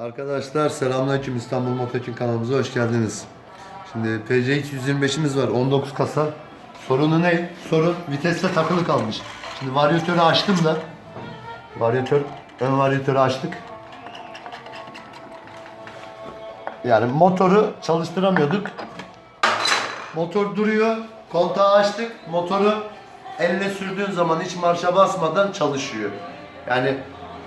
Arkadaşlar selamünaleyküm İstanbul Motokin kanalımıza hoş geldiniz. Şimdi PCX 125'imiz var 19 kasa. Sorunu ne? Sorun viteste takılı kalmış. Şimdi varyatörü açtım da varyatör ön varyatörü açtık. Yani motoru çalıştıramıyorduk. Motor duruyor. Kontağı açtık. Motoru elle sürdüğün zaman hiç marşa basmadan çalışıyor. Yani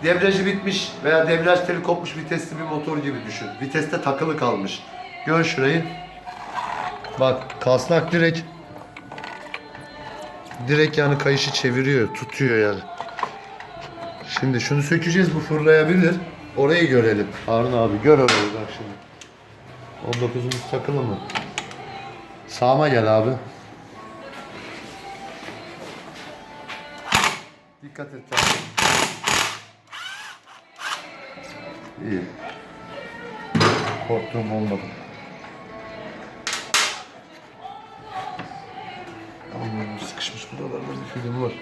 debriyajı bitmiş veya debriyaj teli kopmuş vitesli bir motor gibi düşün. Viteste takılı kalmış. Gör şurayı. Bak kasnak direkt direkt yani kayışı çeviriyor, tutuyor yani. Şimdi şunu sökeceğiz bu fırlayabilir. Orayı görelim. Harun abi gör orayı bak şimdi. 19'umuz takılı mı? Sağıma gel abi. Dikkat et. tamam. İyi. Korktuğum olmadı. Allah'ım sıkışmış buralarda bir film var.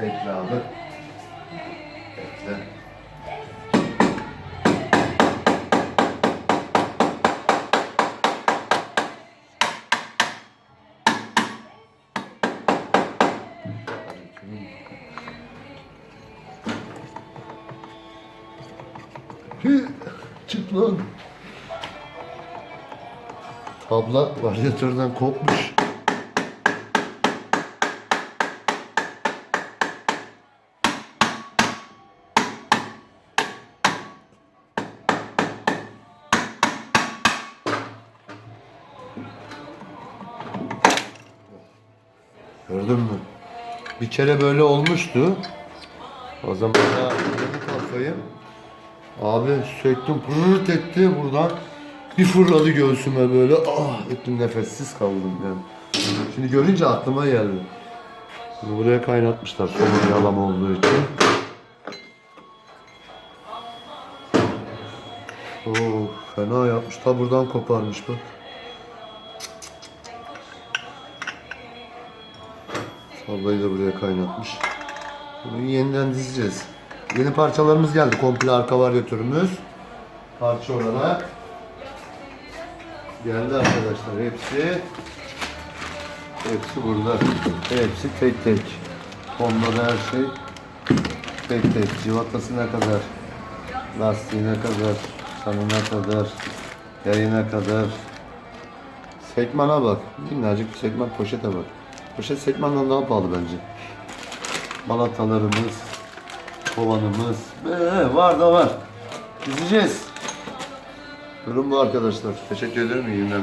Bekle abi. Bekle. Hı, Çık lan. Tabla varyatörden kopmuş. Gördün mü? Bir kere böyle olmuştu. O zaman da kafayı Abi söktüm pırırt etti buradan. Bir fırladı göğsüme böyle. Ah ettim nefessiz kaldım yani. Şimdi görünce aklıma geldi. Bunu buraya kaynatmışlar somun yalama olduğu için. Oo fena yapmış. Ta buradan koparmış bak. Sablayı da buraya kaynatmış. Bunu yeniden dizeceğiz. Yeni parçalarımız geldi. Komple arka varyatörümüz. Parça olarak. Geldi arkadaşlar hepsi. Hepsi burada. Hepsi tek tek. Honda'da her şey tek tek. Civatasına kadar. Lastiğine kadar. Sanına kadar. Yayına kadar. Sekmana bak. Minnacık bir sekman poşete bak. Poşet sekmandan daha pahalı bence. Balatalarımız, kovanımız. Ee, var da var. Dizeceğiz. Durum bu arkadaşlar. Teşekkür ederim. İyi günler.